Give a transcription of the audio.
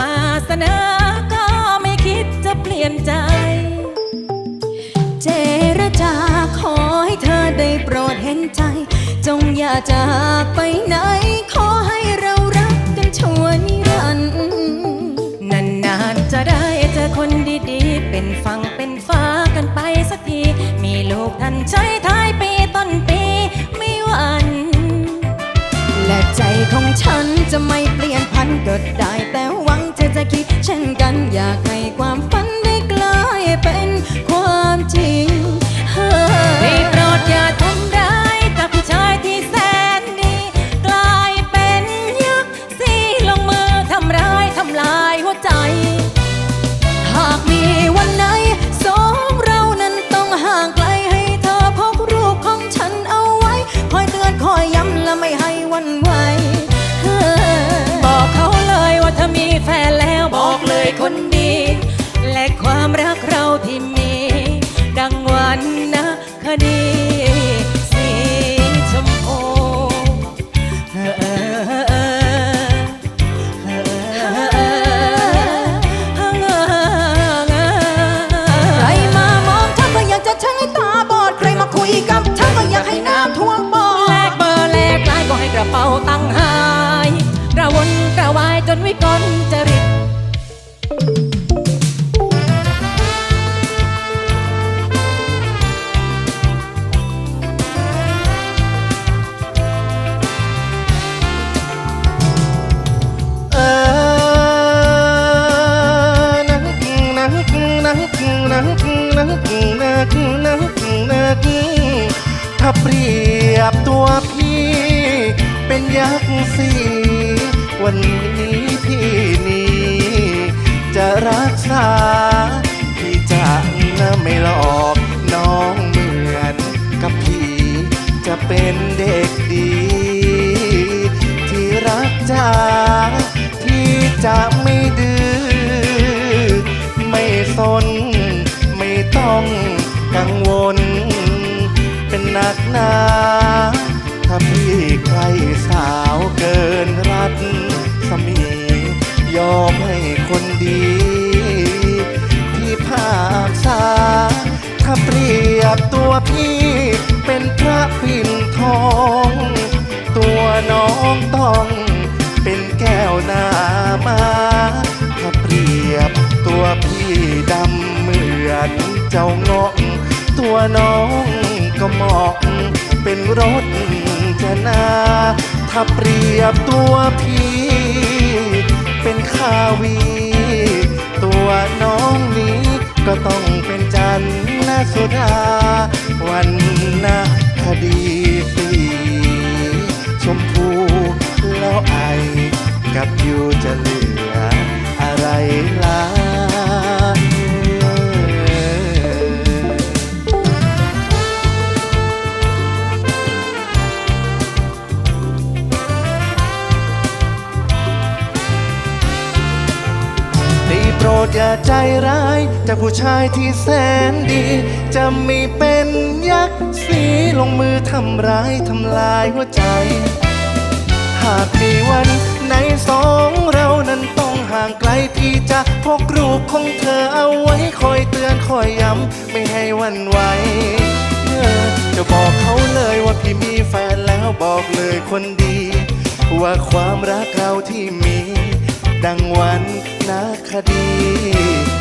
มาเสนอก็ไม่คิดจะเปลี่ยนใจ เจรจาขอให้เธอได้โปรดเห็นใจ จงอย่าจากไปไหน ขอให้เรารักกันชั่วนิรันดร์นานๆจะได้เจอคนดีๆ เป็นฝั่งเป็นฟ้ากันไปสักที มีลูกทันใช้ท้ายปีต้นปีไม่หวันและใจของฉันจะไม่เปลี่ยนพันก็ได้แต่ เช่นกันอยากให้ความฝัน เลยคนดี และความรักเราที่มี ดังวันนะคดีสีชมพูเออเออเออเออใครมามองเธอก็อยากจะใช้ตาบอด ใครมาคุยกับเธอก็อยากให้น้ำท่วมบ่อแลกเบอร์แลกไลน์ก็ให้กระเป๋าตังค์หาย กระวนกระวายจนวิกลจริต กนักนักถ้าเปรียบตัวพี่ เป็นยักษ์สีวันนี้พี่นี้ จะรักษา พี่จะไม่หลอกน้องเหมือนกับพี่ จะเป็นเด็กดี ที่รักจาที่จะไม่ดื้อไม่สนไม่ต้อง วล เป็นหนักหนาถ้าพี่ใครสาวเกินรัดสมี ยอมให้คนดี ที่ภาคษาถ้าเปรียบตัวพี่เป็นพระปิ่นทอง ตัวน้องต้องเป็นแก้วหน้ามาถ้าเปรียบตัวพี่ดำเหมือนเจ้าเงาะ ตัวน้องก็เหมาะเป็นรถชนาถ้าเปรียบตัวพี่ เป็นข้าวี ตัวน้องนี้ก็ต้องเป็นจันนสุดา วันนาคดีสีชมพูแล้วไอ กับยูจะเหลืออะไรล่ะ อย่าใจร้าย จากผู้ชายที่แสนดี จะไม่เป็นยักษ์สีลงมือทำร้ายทำลายหัวใจ หากมีวันในสองเรานั้นต้องห่างไกลพี่จะพกรูปของเธอเอาไว้คอยเตือนคอยย้ำไม่ให้วันไหวเออจะบอกเขาเลยว่าพี่มีแฟนแล้วบอกเลยคนดี ว่าความรักเราที่มี ดังวันนาคดี